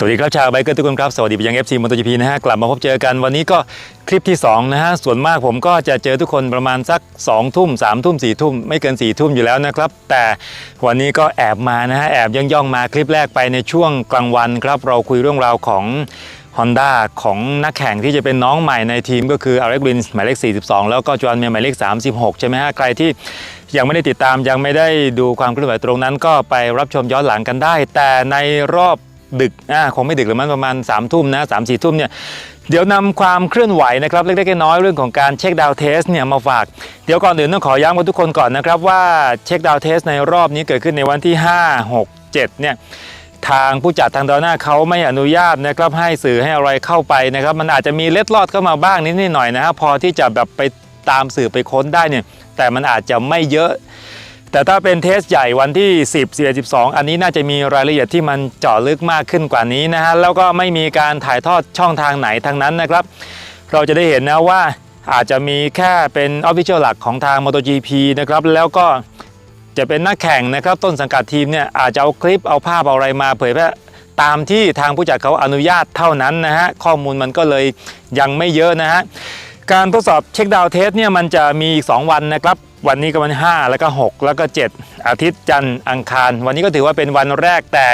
สวัสดีครับชาวไบเกอร์ทุกคนครับ สวัสดีไปยัง FC มอเตอร์จีพีนะฮะ กลับมาพบเจอกันวันนี้ก็คลิปที่ 2 นะฮะ ส่วนมากผมก็จะเจอทุกคนประมาณสัก 2 ทุ่ม 3 ทุ่ม 4 ทุ่ม ไม่เกิน 4 ทุ่มอยู่แล้วนะครับ แต่วันนี้ก็แอบมานะฮะ แอบย่องย่องมาคลิปแรกไปในช่วงกลางวันครับ เราคุยเรื่องราวของ Honda ของนักแข่งที่จะเป็นน้องใหม่ในทีมก็คืออเล็กบินหมายเลข 42 แล้วก็จอห์นเมียหมายเลข 36 ใช่ไหมฮะ ใครที่ยังไม่ได้ติดตามยังไม่ได้ดูความเคลื่อนไหวตรงนั้น ก็ไปรับชมย้อนหลังกันได้ แต่ในรอบ ดึกอ่าคงไม่ดึกหรือมันประมาณ3ามทุ่มนะสามสี่ทุ่มเนี่ยเดี๋ยวนำความเคลื่อนไหวนะครับเล็กๆน้อยๆเรื่องของการเช็คดาวเทสเนี่ยมาฝาก เดี๋ยวก่อนอื่นต้องขอย้ำกับทุกคนก่อนนะครับว่าเช็คดาวเทสในรอบนี้เกิดขึ้นในวันที่ 5 6 7เนี่ยทางผู้จัดทางดอน่าเขาไม่อนุญาตนะครับให้สื่อให้อะไรเข้าไปนะครับมันอาจจะมีเล็ดลอดเข้ามาบ้างนิดๆหน่อยนะฮะพอที่จะแบบไปตามสื่อไปค้นได้เนี่ยแต่มันอาจจะไม่เยอะ แต่ถ้าเป็นเทสใหญ่วันที่ 10 11 12 อันนี้น่าจะมีรายละเอียดที่มันเจาะลึกมากขึ้นกว่านี้นะฮะแล้วก็ไม่มีการถ่ายทอดช่องทางไหนทางนั้นนะครับ เราจะได้เห็นนะว่าอาจจะมีแค่เป็นออฟฟิเชียลหลักของทาง MotoGP นะครับแล้วก็จะเป็นนักแข่งนะครับต้นสังกัดทีมเนี่ยอาจจะเอาคลิปเอาภาพเอาอะไรมาเผยแพร่ตามที่ทางผู้จัดเขาอนุญาตเท่านั้นนะฮะข้อมูลมันก็เลยยังไม่เยอะนะฮะการทดสอบเช็คดาวเทสเนี่ยมันจะมีอีก 2 วันนะครับ วันนี้ก็วัน 5 แล้วก็ 6 แล้วก็ 7 อาทิตย์จันทร์อังคาร วันนี้ก็ถือว่าเป็นวันแรกแต่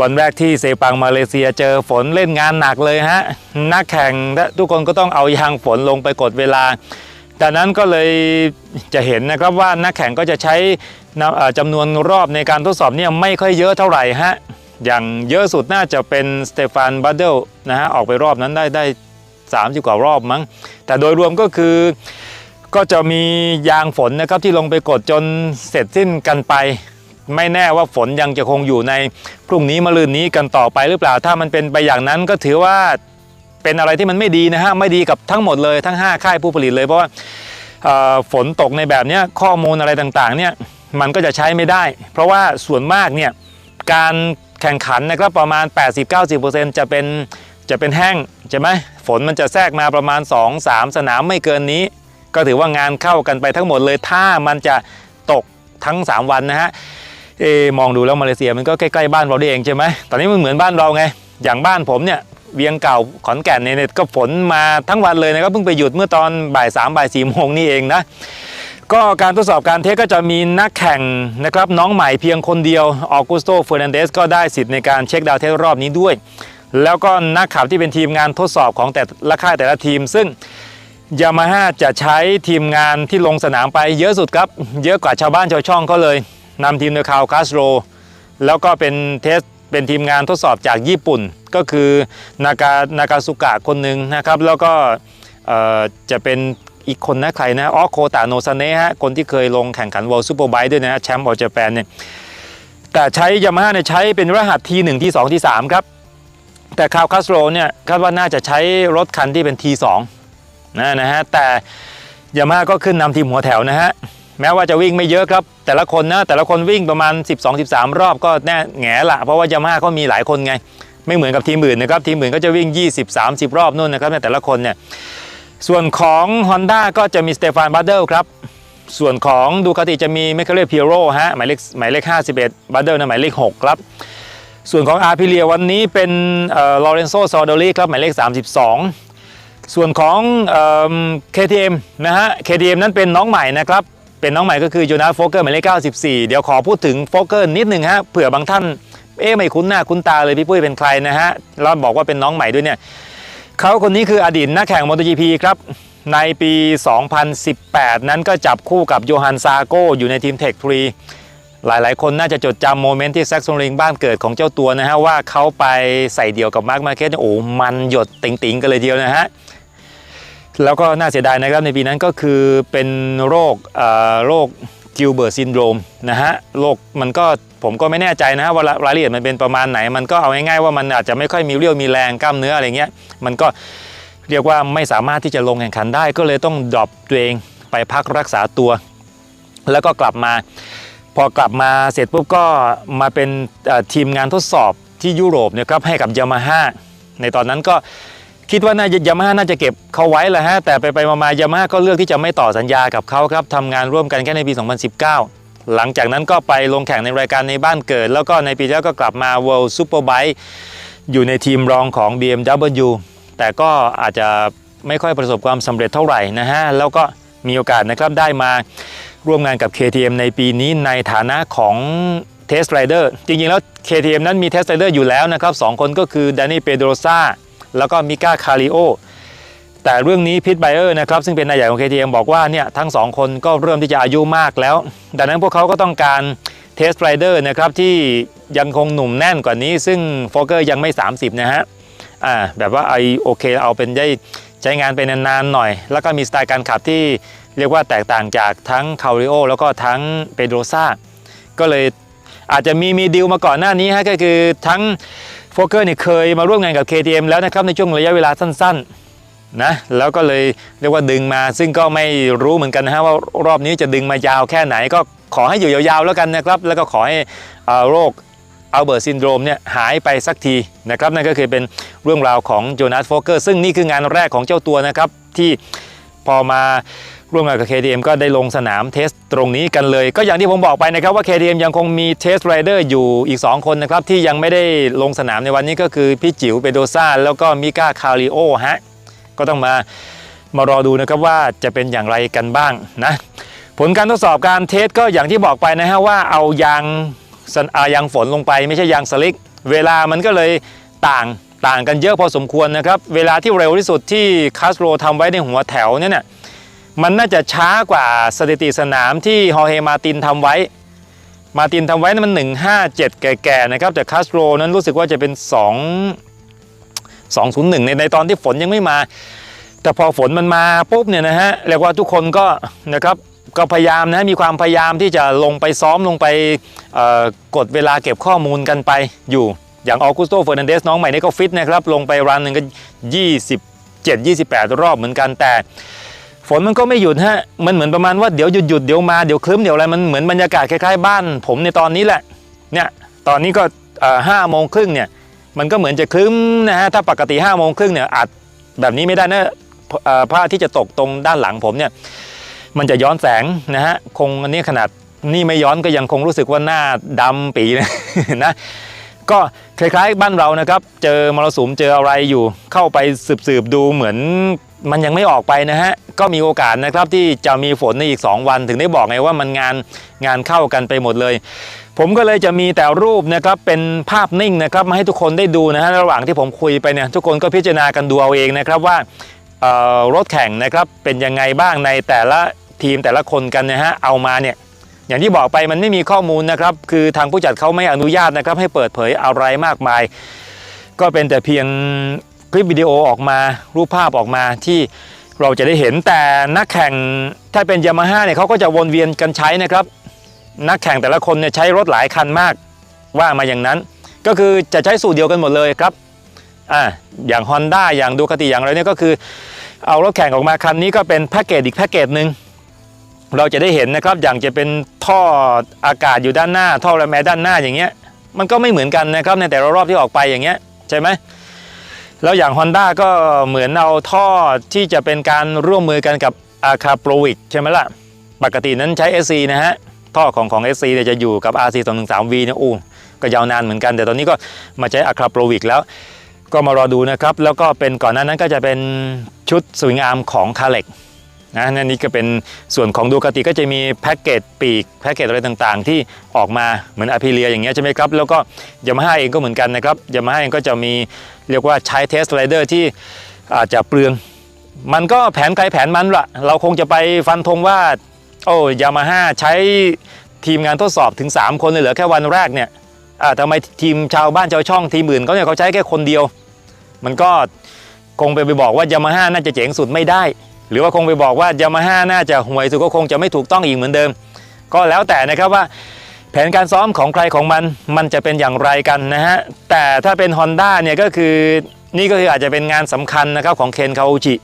วันแรกที่เซปังมาเลเซียเจอฝนเล่นงานหนักเลยฮะนักแข่งและทุกคนก็ต้องเอายางฝนลงไปกดเวลาดังนั้นก็เลยจะเห็นนะครับว่านักแข่งก็จะใช้จำนวนรอบในการทดสอบเนี่ยไม่ค่อยเยอะเท่าไหร่ฮะอย่างเยอะสุดน่าจะเป็นสเตฟานบัตเดลนะฮะออกไปรอบนั้นได้ได้ 30 กว่ารอบมั้ง แต่โดยรวมก็คือ ก็จะมียางฝนนะครับที่ลงไปกดจนเสร็จสิ้นกันไป ไม่แน่ว่าฝนยังจะคงอยู่ในพรุ่งนี้มะรืนนี้กันต่อไปหรือเปล่า ถ้ามันเป็นไปอย่างนั้นก็ถือว่าเป็นอะไรที่มันไม่ดีนะฮะไม่ดีกับทั้งหมดเลยทั้ง 5 ค่ายผู้ผลิตเลยเพราะว่าฝนตกในแบบนี้ข้อมูลอะไรต่างๆเนี่ยมันก็จะใช้ไม่ได้ เพราะว่าส่วนมากเนี่ยการแข่งขันนะครับประมาณ 80-90%จะเป็นจะเป็นแห้งใช่ไหมฝนมันจะแทรกมาประมาณ 2-3 สนามไม่เกินนี้ ก็ถือว่างานเข้ากันไปทั้งหมดเลย ถ้ามันจะตกทั้ง 3 วันนะฮะเอมองดูแล้วมาเลเซียมันก็ใกล้ๆบ้านเราได้เองใช่ไหมตอนนี้มันเหมือนบ้านเราไง อย่างบ้านผมเนี่ยเวียงเก่าขอนแก่นเนี่ยก็ฝนมาทั้งวันเลยนะครับเพิ่งไปหยุดเมื่อตอนบ่ายสามบ่ายสี่โมงนี่เองนะก็การทดสอบการเทสก็จะมีนักแข่งนะครับน้องใหม่เพียงคนเดียวออกุสโตเฟอร์นันเดสก็ได้สิทธิ์ในการเช็คดาวเทสรอบนี้ด้วย แล้วก็นักขับที่เป็นทีมงานทดสอบของแต่ละค่ายแต่ละทีม ซึ่ง ยามาฮ่าจะใช้ทีมงานที่ลงสนามไปเยอะสุดครับ เยอะกว่าชาวบ้านชาวช่องเขาเลยนำทีมโดยคาวคาสโรแล้วก็เป็นเทสเป็นทีมงานทดสอบจากญี่ปุ่น ก็คือนากานากาสุกะคนหนึ่งนะครับ แล้วก็จะเป็นอีกคนนะใครนะอ๋อโคตาโนซาเนะฮะคนที่เคยลงแข่งขันวอลซูเปอร์ไบค์ด้วยนะแชมป์ออเจแปนเนี่ยแต่ใช้ยามาฮ่าเนี่ยใช้เป็นรหัสทีหนึ่งที่สองที่สามครับแต่คาวคาสโรเนี่ยคาดว่าน่าจะใช้รถคันที่เป็น T2 นะนะฮะแต่ยามาฮ่าก็ขึ้นนำทีมหัวแถวนะฮะแม้ว่าจะวิ่งไม่เยอะครับ แต่ละคนนะแต่ละคนวิ่งประมาณ 12-13 รอบก็แน่แง่ละ เพราะว่ายามาฮ่าเขามีหลายคนไง ไม่เหมือนกับทีมอื่นนะครับทีมอื่นก็จะวิ่ง 20-30 รอบนู่นนะครับเนี่ยแต่ละคนเนี่ยส่วนของ Honda ก็จะมีสเตฟานบัตเดิลครับส่วนของดูคาติจะมีเมคาเรพิโรฮะหมายเลขหมายเลข51บัตเดิลนะหมายเลข6ครับส่วนของอาร์พิเลียวันนี้เป็นลอเรนโซซอดอรี่ครับหมายเลข 32 ส่วนของเอ่อ KTM นะฮะ KTM นั้นเป็นน้องใหม่นะครับ เป็นน้องใหม่ก็คือโจนาโฟเกอร์หมายเลข94 เดี๋ยวขอพูดถึงโฟเกอร์นิดหนึ่งฮะเผื่อบางท่าน เอ๊ะไม่คุ้นหน้าคุ้นตาเลยพี่ปุ้ยเป็นใครนะฮะแล้วบอกว่าเป็นน้องใหม่ด้วยเนี่ยเขาคนนี้คืออดีตนักแข่ง MotoGP ครับ ในปี 2018 นั้นก็จับคู่กับโยฮันซาโกอยู่ในทีม Tech 3หลายๆ คนน่าจะจดจำโมเมนต์ที่แซกซอนริงบ้านเกิดของเจ้าตัวนะฮะ ว่าเขาไปใส่เดียวกับมาร์คมาเก็ตโอ้ มันหยดติ่งๆ กันเลยเดียวนะฮะ แล้วก็น่าเสียดายนะครับในปีนั้นก็คือเป็นโรคเอ่อโรคกิลเบิร์ตซินโดรมนะฮะโรคมันก็ผมก็ไม่แน่ใจนะฮะว่ารายละเอียดมันเป็นประมาณไหน มันก็เอาง่ายๆว่ามันอาจจะไม่ค่อยมีเรี่ยวมีแรงกล้ามเนื้ออะไรเงี้ยมันก็เรียกว่าไม่สามารถที่จะลงแข่งขันได้ ก็เลยต้องดรอปตัวเองไปพักรักษาตัว แล้วก็กลับมา พอกลับมาเสร็จปุ๊บก็มาเป็นทีมงานทดสอบที่ยุโรปเนี่ยครับให้กับยามาฮ่าในตอนนั้นก็ คิดว่าน่าจะยามาฮ่าน่าจะเก็บเขาไว้แหละฮะแต่ไปไปมายามาฮ่าก็เลือกที่จะไม่ต่อสัญญากับเขาครับทำงานร่วมกันแค่ในปี 2019 หลังจากนั้นก็ไปลงแข่งในรายการในบ้านเกิด แล้วก็ในปีแล้วก็กลับมา World Superbike อยู่ในทีมรองของ BMW แต่ก็อาจจะไม่ค่อยประสบความสำเร็จเท่าไหร่นะฮะแล้วก็มีโอกาสนะครับได้มาร่วมงานกับ KTM ในปีนี้ในฐานะของ Test Rider จริงๆแล้ว KTM นั้นมี Test Rider อยู่แล้วนะครับสองคนก็คือดานี่เปโดรซา แล้วก็มิก้าคาริโอแต่เรื่องนี้พิทไบเออร์นะครับซึ่งเป็นนายใหญ่ของ KTM บอกว่าเนี่ยทั้งสองคนก็เริ่มที่จะอายุมากแล้ว ดังนั้นพวกเขาก็ต้องการเทสไรเดอร์นะครับที่ยังคงหนุ่มแน่นกว่านี้ ซึ่งโฟเกอร์ยังไม่ 30 นะฮะอ่าแบบว่าไอโอเคเอาเป็นได้ใช้งานไปนานๆหน่อย แล้วก็มีสไตล์การขับที่เรียกว่าแตกต่างจากทั้งคาริโอแล้วก็ทั้งเปโดรซาก็เลยอาจจะมีมีดีลมาก่อนหน้านี้ฮะก็คือทั้ง โฟเกอร์เนี่ยเคยมาร่วมงานกับ KTM แล้วนะครับในช่วงระยะเวลาสั้นๆนะแล้วก็เลยเรียกว่าดึงมา ซึ่งก็ไม่รู้เหมือนกันนะฮะว่ารอบนี้จะดึงมายาวแค่ไหนก็ขอให้อยู่ยาวๆแล้วกันนะครับ แล้วก็ขอให้อ่อโรคอัลเบิร์ตซินโดรมเนี่ยหายไปสักทีนะครับนั่นก็คือเป็นเรื่องราวของโจนาสโฟเกอร์ซึ่งนี่คืองานแรกของเจ้าตัวนะครับที่พอมา ร่วมงานกับ KTM ก็ได้ลงสนามเทสตรงนี้กันเลย ก็อย่างที่ผมบอกไปนะครับว่า KTM ยังคงมีเทสไรเดอร์อยู่อีก 2 คนนะครับที่ยังไม่ได้ลงสนามในวันนี้ก็คือพี่จิ๋วเปโดซ่าแล้วก็มิก้าคาริโอฮะก็ต้องมามารอดูนะครับว่าจะเป็นอย่างไรกันบ้างนะผลการทดสอบการเทสก็อย่างที่บอกไปนะฮะว่าเอายางสันอายางฝนลงไปไม่ใช่ยางสลิกเวลามันก็เลยต่างต่างกันเยอะพอสมควรนะครับ เวลาที่เร็วที่สุดที่คาสโรทำไว้ในหัวแถวเนี่ยน่ะ มันน่าจะช้ากว่าสถิติสนามที่ฮอเฮมาตินทำไว้ มาตินทำไว้นั้นมัน 157 แก่ๆนะครับแต่คาสโตรนั้นรู้สึกว่าจะเป็น 2 201 ในในตอนที่ฝนยังไม่มา แต่พอฝนมันมาปุ๊บเนี่ยนะฮะเรียกว่าทุกคนก็นะครับก็พยายามนะมีความพยายามที่จะลงไปซ้อมลงไปกดเวลาเก็บข้อมูลกันไปอยู่อย่างออกุสโตเฟอร์นันเดสน้องใหม่นี่ก็ฟิตนะครับลงไปรันหนึ่งก็ 27 28 รอบเหมือนกันแต่ ฝนมันก็ไม่หยุดฮะมันเหมือนประมาณว่าเดี๋ยวหยุดหยุดเดี๋ยวมาเดี๋ยวคลึ้มเดี๋ยวอะไรมันเหมือนบรรยากาศคล้ายๆบ้าน ผมในตอนนี้แหละเนี่ยตอนนี้ก็ห้าโมงครึ่งเนี่ยมันก็เหมือนจะคลึ้มนะฮะถ้าปกติ5้าโมงครึ่งเนี่ยอาจแบบนี้ไม่ได้นะผ้าที่จะตกตรงด้านหลังผมเนี่ยมันจะย้อนแสงนะฮะคงอันนี้ขนาดนี่ไม่ย้อนก็ยังคงรู้สึกว่าหน้าดำปีเลยนะก็คล้ายๆบ้านเรานะครับ เจอมรสุมเจออะไรอยู่เข้าไปสืบๆดูเหมือน มันยังไม่ออกไปนะฮะก็มีโอกาสนะครับที่จะมีฝนในอีก 2 วัน ถึงได้บอกไงว่ามันงานงานเข้ากันไปหมดเลย ผมก็เลยจะมีแต่รูปนะครับเป็นภาพนิ่งนะครับมาให้ทุกคนได้ดูนะฮะระหว่างที่ผมคุยไปเนี่ยทุกคนก็พิจารณากันดูเอาเองนะครับว่ารถแข่งนะครับเป็นยังไงบ้างในแต่ละทีมแต่ละคนกันนะฮะเอามาเนี่ยอย่างที่บอกไปมันไม่มีข้อมูลนะครับคือทางผู้จัดเขาไม่อนุญาตนะครับให้เปิดเผยอะไรมากมาย ก็เป็นแต่เพียง คลิปวิดีโอออกมารูปภาพออกมาที่เราจะได้เห็นแต่นักแข่งถ้าเป็นยามาฮ่าเนี่ยเขาก็จะวนเวียนกันใช้นะครับ นักแข่งแต่ละคนเนี่ยใช้รถหลายคันมากว่ามาอย่างนั้น ก็คือจะใช้สูตรเดียวกันหมดเลยครับอ่าอย่าง Honda อย่างดูคติอย่างไรเนี่ยก็คือ เอารถแข่งออกมาคันนี้ก็เป็นแพ็กเกจอีกแพ็กเกจหนึ่งเราจะได้เห็นนะครับอย่างจะเป็นท่ออากาศอยู่ด้านหน้า ท่อระแมด้านหน้าอย่างเงี้ยมันก็ไม่เหมือนกันนะครับในแต่ละรอบที่ออกไปอย่างเงี้ยใช่ไหม แล้วอย่าง Honda ก็เหมือนเอาท่อที่จะเป็นการร่วมมือกันกับอาคาโปรวิกใช่ไหมล่ะ ปกตินั้นใช้ SC นะฮะ ท่อของของ SC เนี่ยจะอยู่กับ RC 2 1 3 V เนี่ยอู้ก็ยาวนานเหมือนกัน แต่ตอนนี้ก็มาใช้อาคาโปรวิกแล้ว ก็มารอดูนะครับ แล้วก็เป็นก่อนหน้านั้นก็จะเป็นชุดสวิงอาร์มของคาเล็ก นะนั่นนี่ก็เป็นส่วนของดูคาติก็จะมีแพ็กเกจปีกแพ็กเกจอะไรต่างๆ ที่ออกมาเหมือนอ p ิเลียอย่างเงี้ยใช่ไหมครับ แล้วก็ยามาฮ่าเองก็เหมือนกันนะครับยามาฮ่าเองก็จะมีเรียกว่าใช้เทสไรเดอร์ที่อาจจะเปลือง มันก็แผนใครแผนมันละเราคงจะไปฟันธงว่าโอ้ยามาฮ่าใช้ทีมงานทดสอบถึง 3 คนเลยเหลือแค่วันแรกเนี่ยอ่าทำไมทีมชาวบ้านชาวช่องทีมอื่นเขาเนี่ยเขาใช้แค่คนเดียว มันก็คงไปไปบอกว่ายามาฮ่าน่าจะเจ๋งสุดไม่ได้ หรือว่าคงไปบอกว่ายามาฮ่าน่าจะห่วยสุดก็คงจะไม่ถูกต้องอีกเหมือนเดิม ก็แล้วแต่นะครับว่า แผนการซ้อมของใครของมันมันจะเป็นอย่างไรกันนะฮะแต่ถ้าเป็น Honda เนี่ยก็คือนี่ก็คืออาจจะเป็นงานสำคัญนะครับของเคนคา u จิ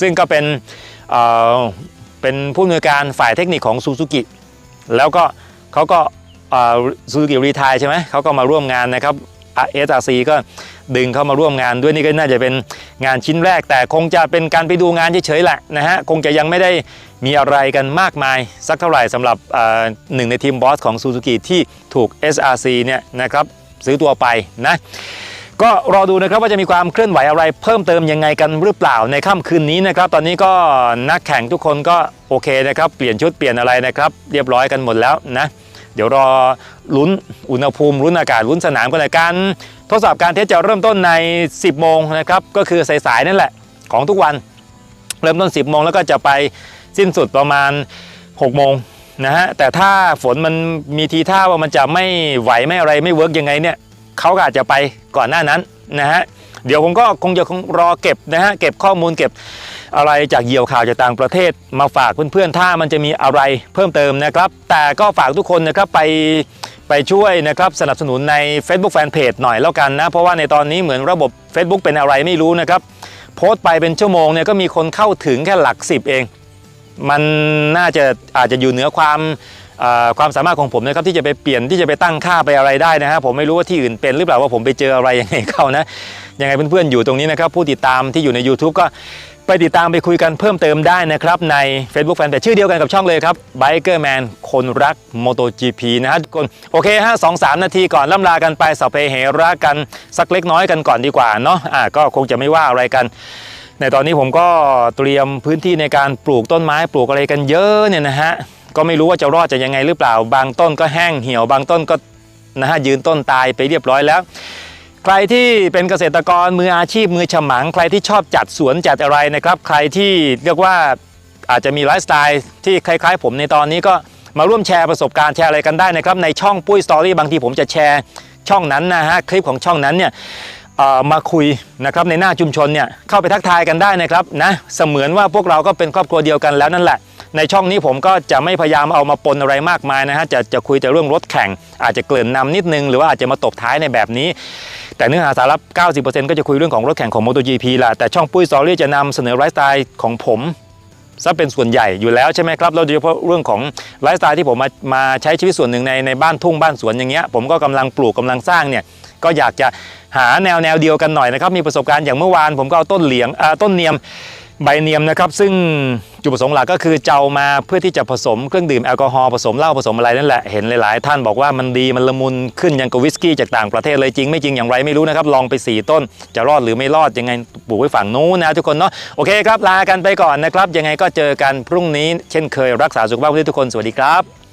ซึ่งก็เป็นเเป็นผู้อำนวยการฝ่ายเทคนิคของซูซูกิแล้วก็เขาก็ซูซูกิรีทายใช่ไหมเขาก็มาร่วมงานนะครับเอสอาร์ซีก็ ดึงเข้ามาร่วมงานด้วยนี่ก็น่าจะเป็นงานชิ้นแรก แต่คงจะเป็นการไปดูงานเฉยๆแหละนะฮะคงจะยังไม่ได้มีอะไรกันมากมาย สักเท่าไหร่สำหรับหนึ่งในทีมบอสของซูซูกิที่ถูก SRC เนี่ยนะครับซื้อตัวไปนะก็รอดูนะครับว่าจะมีความเคลื่อนไหวอะไรเพิ่มเติมยังไงกันหรือเปล่าในค่ำคืนนี้นะครับ ตอนนี้ก็นักแข่งทุกคนก็โอเคนะครับ เปลี่ยนชุดเปลี่ยนอะไรนะครับ เรียบร้อยกันหมดแล้วนะ เดี๋ยวรอลุ้นอุณหภูมิลุ้นอากาศลุ้นสนามกันเลยการ ทดสอบการเทสจะเริ่มต้นใน 10 โมงนะครับก็คือสายๆนั่นแหละของทุกวัน เริ่มต้น 10 โมงแล้วก็จะไปสิ้นสุดประมาณ 6 โมงนะฮะแต่ถ้าฝนมันมีทีท่าว่ามันจะไม่ไหวไม่อะไรไม่เวิร์กยังไงเนี่ยเขาก็อาจจะไปก่อนหน้านั้นนะฮะเดี๋ยวผมก็คงจะคงรอเก็บนะฮะเก็บข้อมูลเก็บอะไรจากเหยี่ยวข่าวจากต่างประเทศ มาฝากเพื่อนๆถ้ามันจะมีอะไรเพิ่มเติมนะครับ แต่ก็ฝากทุกคนนะครับไป ไปช่วยนะครับสนับสนุนใน Facebook Fanpage หน่อยแล้วกันนะ เพราะว่าในตอนนี้เหมือนระบบ Facebook เป็นอะไรไม่รู้นะครับ โพสต์ไปเป็นชั่วโมงเนี่ยก็มีคนเข้าถึงแค่หลักสิบเอง มันน่าจะอาจจะอยู่เหนือความความสามารถของผมนะครับที่จะไปเปลี่ยนที่จะไปตั้งค่าไปอะไรได้นะฮะผมไม่รู้ว่าที่อื่นเป็นหรือเปล่าว่าผมไปเจออะไรยังไงเข้านะยังไงเพื่อนๆอยู่ตรงนี้นะครับผู้ติดตามที่อยู่ใน YouTube ก็ ไปติดตามไปคุยกันเพิ่มเติมได้นะครับ ใน Facebook Fan แต่ชื่อเดียวกันกับช่องเลยครับ Biker Man คนรัก MotoGP นะฮะทุกคนโอเคฮะสองสามนาทีก่อนล่ำลากันไปสเพเหระกันสักเล็กน้อยกันก่อนดีกว่าเนาะอ่าก็คงจะไม่ว่าอะไรกัน ในตอนนี้ผมก็เตรียมพื้นที่ในการปลูกต้นไม้ปลูกอะไรกันเยอะเนี่ยนะฮะก็ไม่รู้ว่าจะรอดจะยังไงหรือเปล่า บางต้นก็แห้งเหี่ยวบางต้นก็นะฮะยืนต้นตายไปเรียบร้อยแล้ว ใครที่เป็นเกษตรกรมืออาชีพมือฉมัง ใครที่ชอบจัดสวนจัดอะไรนะครับ ใครที่เรียกว่าอาจจะมีไลฟ์สไตล์ที่คล้าย ๆ ผมในตอนนี้ก็มาร่วมแชร์ประสบการณ์แชร์อะไรกันได้นะครับในช่องปุ้ยสตอรี่บางทีผมจะแชร์ช่องนั้นนะฮะคลิปของช่องนั้นเนี่ยมาคุยนะครับในหน้าชุมชนเนี่ยเข้าไปทักทายกันได้นะครับนะเสมือนว่าพวกเราก็เป็นครอบครัวเดียวกันแล้วนั่นแหละ ในช่องนี้ผมก็จะไม่พยายามเอามาปนอะไรมากมายนะฮะจะจะคุยแต่เรื่องรถแข่ง อาจจะเกริ่นนำนิดนึง หรือว่าอาจจะมาตบท้ายในแบบนี้ แต่เนื้อหาสาระ90%ก็จะคุยเรื่องของรถแข่งของ MotoGP ล่ะแต่ช่องปุ้ยซอรี่จะนำเสนอไลฟ์สไตล์ของผมซะเป็นส่วนใหญ่อยู่แล้วใช่ไหมครับแล้วโดยเฉพาะเรื่องของไลฟ์สไตล์ที่ผมมามาใช้ชีวิตส่วนหนึ่งในในบ้านทุ่งบ้านสวนอย่างเงี้ยผมก็กำลังปลูกกำลังสร้างเนี่ยก็อยากจะหาแนวแนวเดียวกันหน่อยนะครับมีประสบการณ์อย่างเมื่อวานผมก็เอาต้นเหลียงอ่าต้นเนียม ใบเนียมนะครับ ซึ่งจุดประสงค์หลักก็คือเจ้ามาเพื่อที่จะผสมเครื่องดื่มแอลกอฮอล์ผสมเหล้าผสมอะไรนั่นแหละเห็นหลายๆ ท่านบอกว่ามันดีมันละมุนขึ้นยังกับวิสกี้จากต่างประเทศเลยจริงไม่จริงอย่างไรไม่รู้นะครับ ลองไปสี่ต้น จะรอดหรือไม่รอดยังไงปลูกไว้ฝั่งนู้นนะทุกคนเนาะโอเคครับลากันไปก่อนนะครับ ยังไงก็เจอกันพรุ่งนี้ เช่นเคยรักษาสุขภาพทุกคนสวัสดีครับ